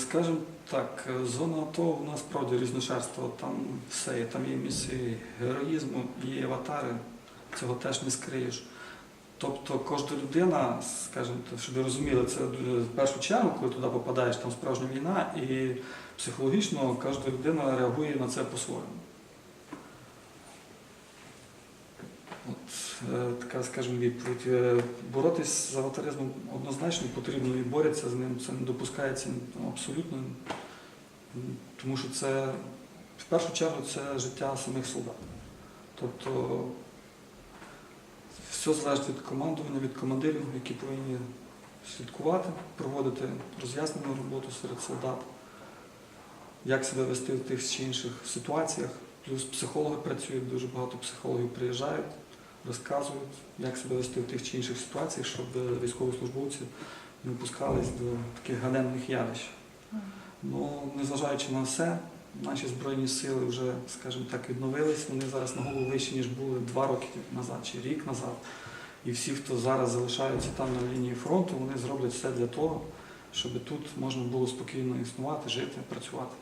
Скажімо так, е, зона АТО у нас справді різношерство, там все там є місії героїзму, є аватари, цього теж не скриєш. Тобто кожна людина, скажімо, щоб ви розуміли, це в першу чергу, коли туди попадаєш, там справжня війна, і психологічно кожна людина реагує на це по-своєму. От е, така, скажімо, відповідь. Е, Боротись з аватаризмом однозначно потрібно і борються з ним. Це не допускається абсолютно, тому що це в першу чергу це життя самих солдат. Тобто все залежить від командування, від командирів, які повинні слідкувати, проводити роз'яснену роботу серед солдат, як себе вести в тих чи інших ситуаціях. Плюс психологи працюють, дуже багато психологів приїжджають, розказують, як себе вести в тих чи інших ситуаціях, щоб військовослужбовці не опускались до таких ганебних явищ. Ну, незважаючи на все, наші Збройні сили вже, скажімо так, відновились. Вони зараз на голову вищі, ніж були два роки назад чи рік назад. І всі, хто зараз залишаються там на лінії фронту, вони зроблять все для того, щоб тут можна було спокійно існувати, жити, працювати.